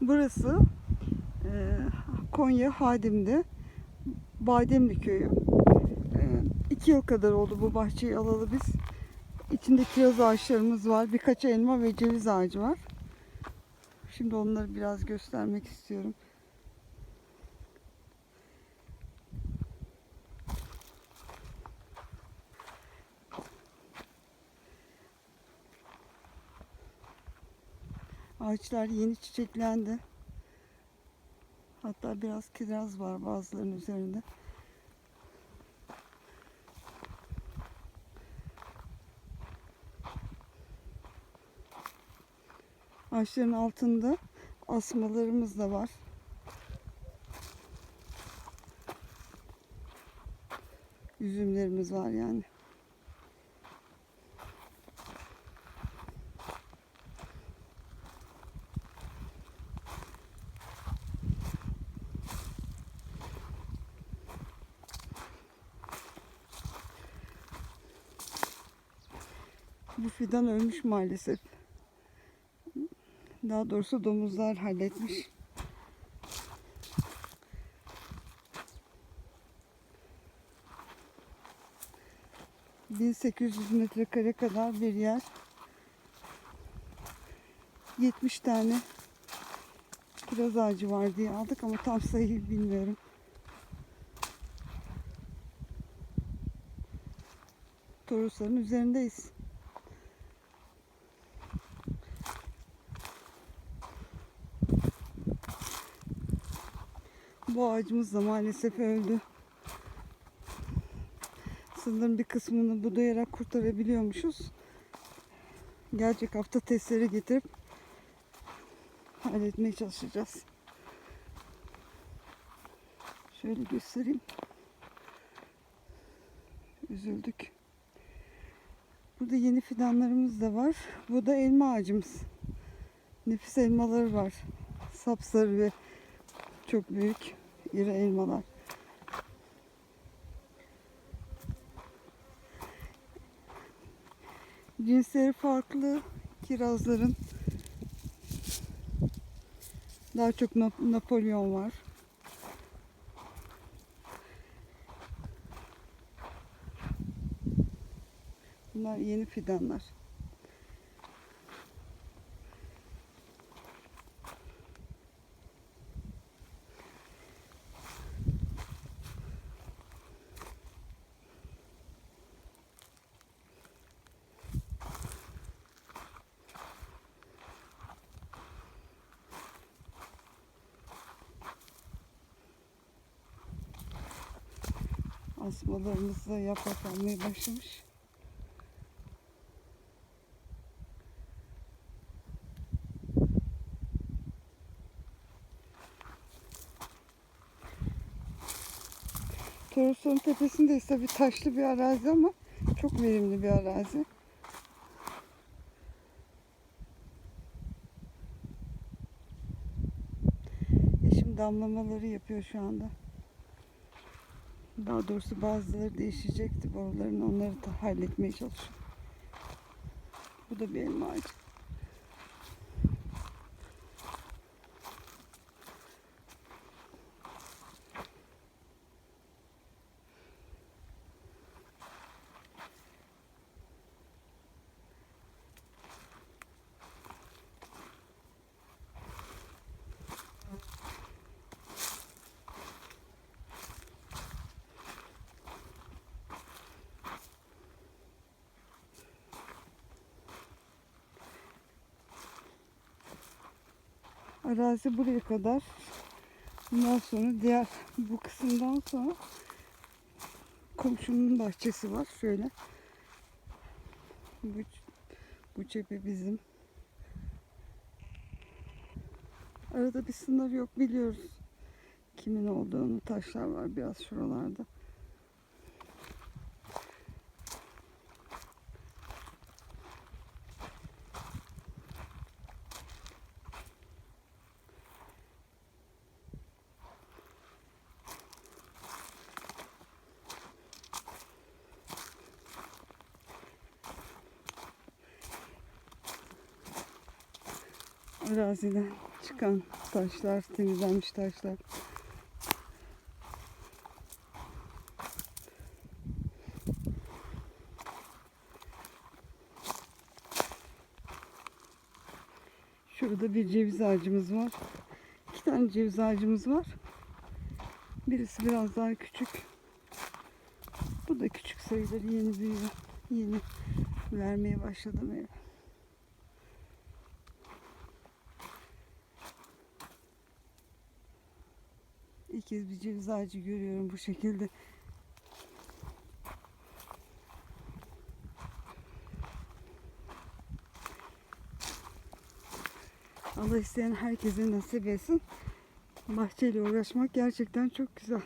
Burası e, Konya Hadim'de Bademli Köyü. E, iki yıl kadar oldu bu bahçeyi alalı biz. İçinde kiraz ağaçlarımız var. Birkaç elma ve ceviz ağacı var. Şimdi onları biraz göstermek istiyorum. Ağaçlar yeni çiçeklendi. Hatta biraz kiraz var bazılarının üzerinde. Ağaçların altında asmalarımız da var. Üzümlerimiz var yani. Bu fidan ölmüş maalesef. Daha doğrusu domuzlar halletmiş. ...1800 metrekare kadar bir yer. 70 tane kiraz ağacı var diye aldık ama tam sayıyı bilmiyorum. Torosların üzerindeyiz. Bu ağacımız da maalesef öldü. Sanırım bir kısmını budayarak kurtarabiliyormuşuz. Gelecek hafta testleri getirip halletmeye çalışacağız. Şöyle göstereyim. Üzüldük. Burada yeni fidanlarımız da var. Bu da elma ağacımız. Nefis elmaları var. Sapsarı ve çok büyük iri elmalar. Cinsleri farklı kirazların. Daha çok Nap- Napolyon var. Bunlar yeni fidanlar. Asmalarımız da yaprak almaya başlamış. Torosların tepesindeyiz tabii taşlı bir arazi ama çok verimli bir arazi. Eşim damlamaları yapıyor şu anda. Daha doğrusu bazıları değişecekti boruların onları da halletmeye çalışıyor. Bu da bir elma ağacı. Arazi buraya kadar. Bundan sonra diğer bu kısımdan sonra komşunun bahçesi var. Şöyle. Bu, bu cephe bizim. Arada bir sınır yok biliyoruz. Kimin olduğunu taşlar var biraz şuralarda. Araziden çıkan taşlar, temizlenmiş taşlar. Şurada bir ceviz ağacımız var. İki tane ceviz ağacımız var. Birisi biraz daha küçük. Bu da küçük sayılır. Yeni büyüyor. Yeni vermeye başladı meyve. Kez bir ceviz ağacı görüyorum bu şekilde. Allah isteyen herkese nasip etsin. Bahçeyle uğraşmak gerçekten çok güzel.